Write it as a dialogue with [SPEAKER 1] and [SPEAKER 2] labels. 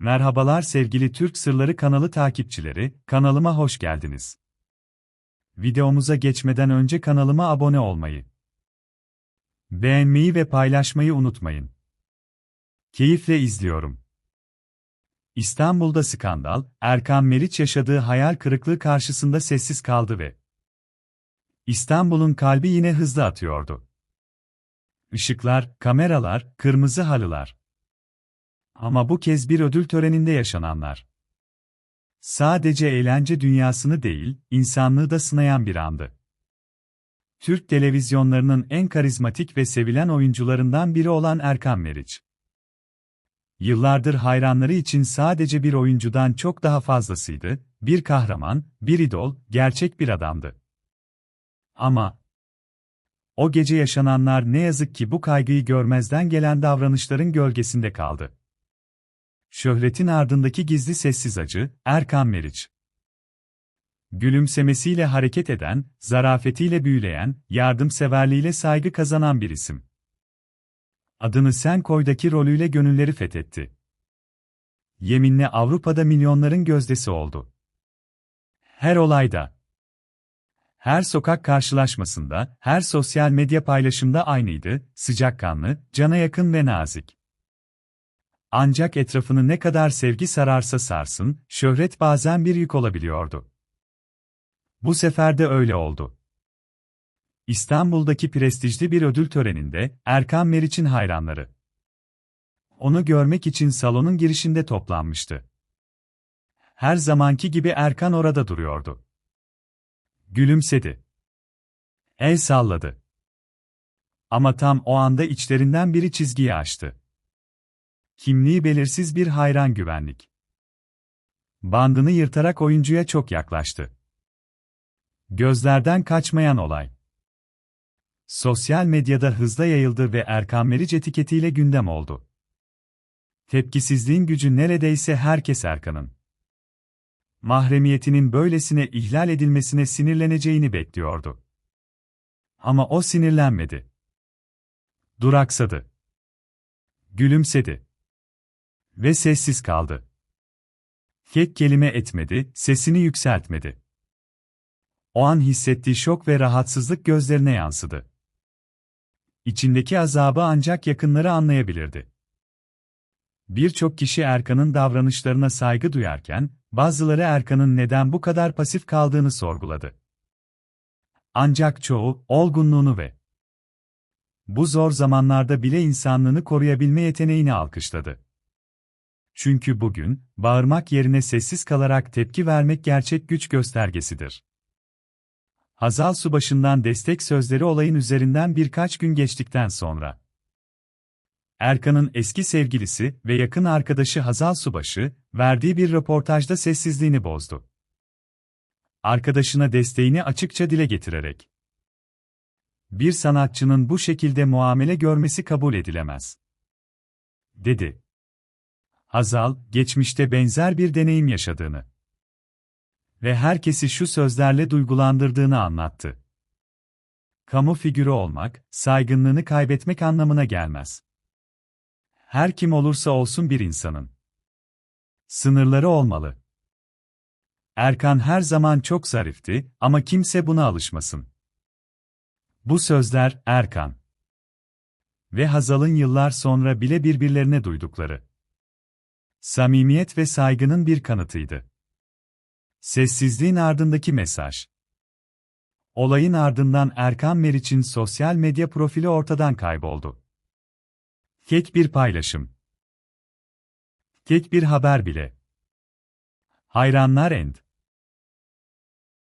[SPEAKER 1] Merhabalar sevgili Türk Sırları kanalı takipçileri, kanalıma hoş geldiniz. Videomuza geçmeden önce kanalıma abone olmayı, beğenmeyi ve paylaşmayı unutmayın. Keyifle izliyorum. İstanbul'da skandal, Erkan Meriç yaşadığı hayal kırıklığı karşısında sessiz kaldı ve İstanbul'un kalbi yine hızlı atıyordu. Işıklar, kameralar, kırmızı halılar. Ama bu kez bir ödül töreninde yaşananlar. Sadece eğlence dünyasını değil, insanlığı da sınayan bir andı. Türk televizyonlarının en karizmatik ve sevilen oyuncularından biri olan Erkan Meriç. Yıllardır hayranları için sadece bir oyuncudan çok daha fazlasıydı, bir kahraman, bir idol, gerçek bir adamdı. Ama o gece yaşananlar ne yazık ki bu kaygıyı görmezden gelen davranışların gölgesinde kaldı. Şöhretin ardındaki gizli sessiz acı, Erkan Meriç. Gülümsemesiyle hareket eden, zarafetiyle büyüleyen, yardımseverliğiyle saygı kazanan bir isim. Adını Sen Koy'daki rolüyle gönülleri fethetti. Yeminle Avrupa'da milyonların gözdesi oldu. Her olayda, her sokak karşılaşmasında, her sosyal medya paylaşımda aynıydı, sıcakkanlı, cana yakın ve nazik. Ancak etrafını ne kadar sevgi sararsa sarsın, şöhret bazen bir yük olabiliyordu. Bu sefer de öyle oldu. İstanbul'daki prestijli bir ödül töreninde Erkan Meriç'in hayranları onu görmek için salonun girişinde toplanmıştı. Her zamanki gibi Erkan orada duruyordu. Gülümsedi. El salladı. Ama tam o anda içlerinden biri çizgiyi aştı. Kimliği belirsiz bir hayran güvenlik. Bandını yırtarak oyuncuya çok yaklaştı. Gözlerden kaçmayan olay. Sosyal medyada hızla yayıldı ve Erkan Meriç etiketiyle gündem oldu. Tepkisizliğin gücü neredeyse herkes Erkan'ın. Mahremiyetinin böylesine ihlal edilmesine sinirleneceğini bekliyordu. Ama o sinirlenmedi. Duraksadı. Gülümsedi. Ve sessiz kaldı. Tek kelime etmedi, sesini yükseltmedi. O an hissettiği şok ve rahatsızlık gözlerine yansıdı. İçindeki azabı ancak yakınları anlayabilirdi. Birçok kişi Erkan'ın davranışlarına saygı duyarken, bazıları Erkan'ın neden bu kadar pasif kaldığını sorguladı. Ancak çoğu, olgunluğunu ve bu zor zamanlarda bile insanlığını koruyabilme yeteneğini alkışladı. Çünkü bugün, bağırmak yerine sessiz kalarak tepki vermek gerçek güç göstergesidir. Hazal Subaşı'ndan destek sözleri olayın üzerinden birkaç gün geçtikten sonra. Erkan'ın eski sevgilisi ve yakın arkadaşı Hazal Subaşı, verdiği bir röportajda sessizliğini bozdu. Arkadaşına desteğini açıkça dile getirerek. Bir sanatçının bu şekilde muamele görmesi kabul edilemez. Dedi. Hazal, geçmişte benzer bir deneyim yaşadığını ve herkesi şu sözlerle duygulandırdığını anlattı. Kamu figürü olmak, saygınlığını kaybetmek anlamına gelmez. Her kim olursa olsun bir insanın sınırları olmalı. Erkan her zaman çok zarifti ama kimse buna alışmasın. Bu sözler Erkan ve Hazal'ın yıllar sonra bile birbirlerine duydukları samimiyet ve saygının bir kanıtıydı. Sessizliğin ardındaki mesaj. Olayın ardından Erkan Meriç'in sosyal medya profili ortadan kayboldu. Tek bir paylaşım. Tek bir haber bile. Hayranlar end.